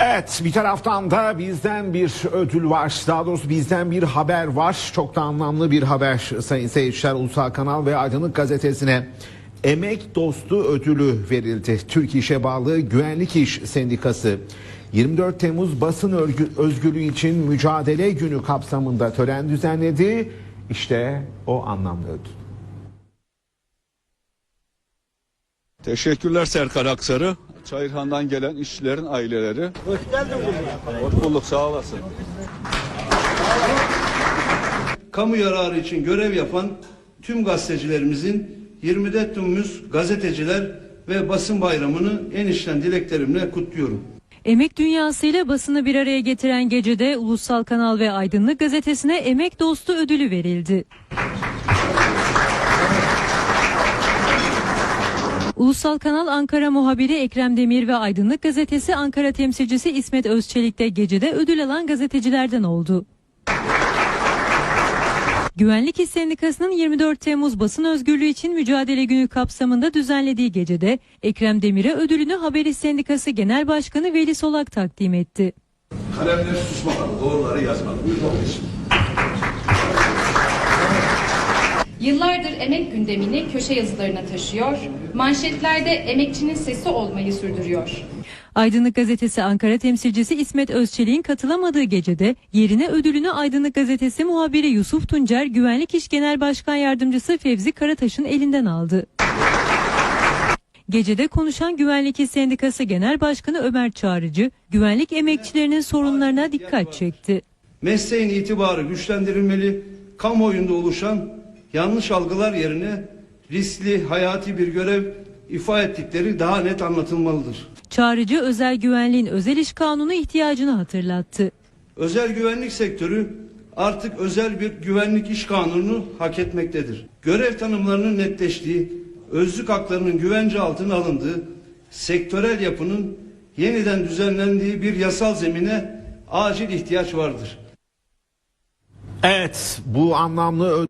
Evet bir taraftan da bizden bir ödül var. Daha doğrusu bizden bir haber var. Çok da anlamlı bir haber sayın seyirciler. Ulusal Kanal ve Aydınlık Gazetesi'ne Emek Dostu ödülü verildi. Türk İş'e bağlı Güvenlik İş Sendikası 24 Temmuz basın özgürlüğü için mücadele günü kapsamında tören düzenledi. İşte o anlamlı ödül. Teşekkürler Serkan Aksarı. Çayırhan'dan gelen işçilerin aileleri. Hoş geldin Hoş bulduk sağ olasın. kamu yararı için görev yapan tüm gazetecilerimizin 24 Temmuz gazeteciler ve basın bayramını en içten dileklerimle kutluyorum. Emek dünyasıyla basını bir araya getiren gecede Ulusal Kanal ve Aydınlık Gazetesi'ne Emek Dostu ödülü verildi. Ulusal Kanal Ankara muhabiri Ekrem Demir ve Aydınlık Gazetesi Ankara temsilcisi İsmet Özçelik de gecede ödül alan gazetecilerden oldu. Güvenlik İş Sendikası'nın 24 Temmuz basın özgürlüğü için mücadele günü kapsamında düzenlediği gecede Ekrem Demir'e ödülünü Haber İş Sendikası Genel Başkanı Veli Solak takdim etti. Kalemler susmamalı, doğruları yazmalı. Yıllardır emek gündemini köşe yazılarına taşıyor, manşetlerde emekçinin sesi olmayı sürdürüyor. Aydınlık Gazetesi Ankara temsilcisi İsmet Özçelik'in katılamadığı gecede yerine ödülünü Aydınlık Gazetesi muhabiri Yusuf Tuncer, Güvenlik İş Genel Başkan Yardımcısı Fevzi Karataş'ın elinden aldı. Gecede konuşan Güvenlik İş Sendikası Genel Başkanı Ömer Çağrıcı, güvenlik emekçilerinin sorunlarına dikkat çekti. Mesleğin itibarı güçlendirilmeli, kamuoyunda oluşan yanlış algılar yerine riskli, hayati bir görev ifa ettikleri daha net anlatılmalıdır. Çağrıcı özel güvenliğin özel iş kanunu ihtiyacını hatırlattı. Özel güvenlik sektörü artık özel bir güvenlik iş kanunu hak etmektedir. Görev tanımlarının netleştiği, özlük haklarının güvence altına alındığı, sektörel yapının yeniden düzenlendiği bir yasal zemine acil ihtiyaç vardır. Evet bu anlamlı